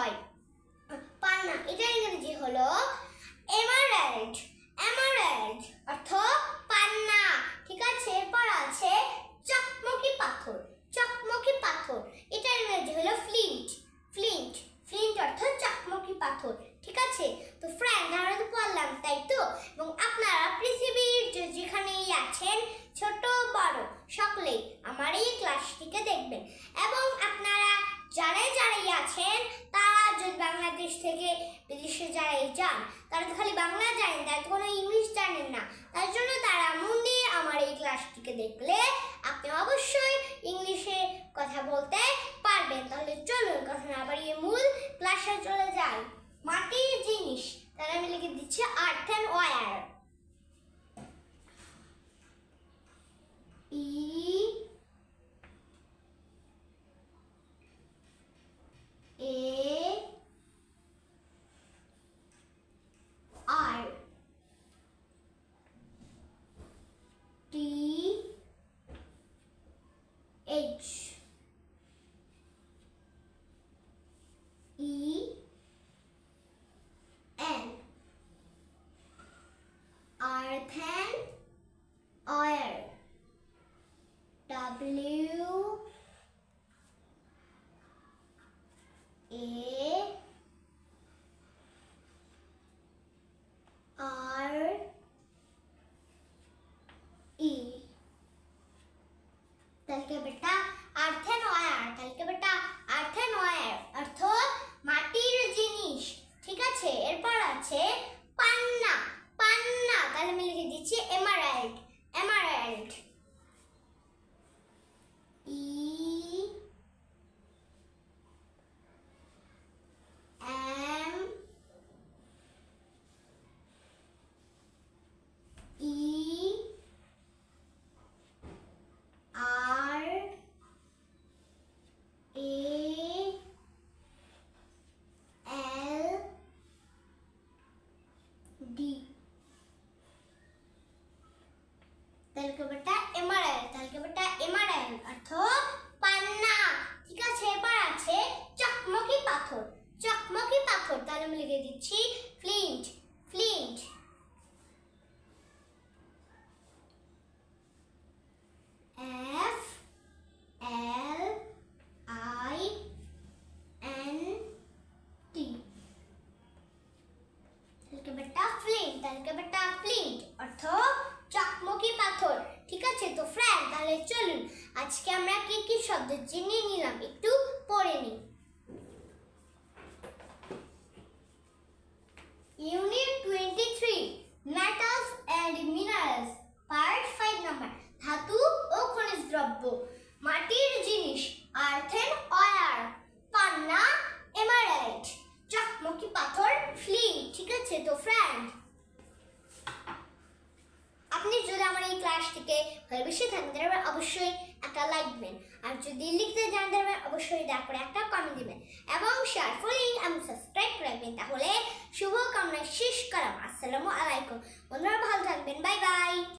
হয়। পান্না এটা ইংরেজি হলো এমারেল্ড এমারেল্ড অর্থ পান্না ঠিক আছে এরপর আছে চকমকি পাথর চকমকি পাথর এটার ইংরেজি হলো ফ্লিন্ট ফ্লিন্ট ফ্লিন্ট অর্থ চকমকি পাথর ঠিক আছে তো ফ্রেন্ড আমরা তো পড়লাম তাই তো এবং আপনারা পৃথিবীর যে- যেখানেই আছেন ছোট বড় সকলেই আমার এই ক্লাসটিকে দেখবেন এবং আপনারা যারাই যারাই আছেন তারা যদি বাংলাদেশ থেকে বিদেশে যারা যান, তারা তো খালি বাংলা জানেন, তারা কোনো ইংলিশ জানেন না। তার জন্য তারা মন দিয়ে আমার এই ক্লাসটিকে দেখলে আপনি অবশ্যই ইংলিশে কথা বলতে পারবেন। তাহলে চলুন, কথা না বাড়িয়ে মূল ক্লাসে চলে যাই। মাটির জিনিস তারা আমি লিখে দিচ্ছি আর্থ অ্যান্ড ওয়্যার তাহলে বেটা আর্থেন আর কালকে বেটা আর্থেন নয় অর্থ মাটির জিনিস ঠিক আছে এরপর আছে পান্না পান্না তাহলে আমি লিখে দিচ্ছি emerald emerald E M E R A L D তাহলে বেটা এমআরএল তাহলে বেটা এমআরএল অর্থ পান্না। ঠিক আছে, এবার আছে চকমকি পাথর। চকমকি পাথর, তাহলে আমি লিখে দিচ্ছি flint flint F L I N T তাহলে বেটা ফ্লিন্ট তাহলে বেটা ফ্লিন্ট অর্থ ঠিক আছে? তো ফ্রেন্ড তাহলে চলুন। আজকে আমরা কি কি শব্দ জেনে নিলাম? একটু পড়ে নিই। Unit twenty three metals and minerals part five number ধাতু ও খনিজ দ্রব্য মাটির জিনিস আর্থেন অয়ার পান্না এমারাল্ড চকমকি পাথর ফ্লিন ঠিক আছে তো ফ্রেন্ড আপনি যদি আমার ক্লাসটিকে ভালোবেসে থাকেন তাহলে অবশ্যই একটা লাইক দিবেন। আর যদি লিখতে জানেন তাহলে অবশ্যই করে একটা কমেন্ট দিবেন।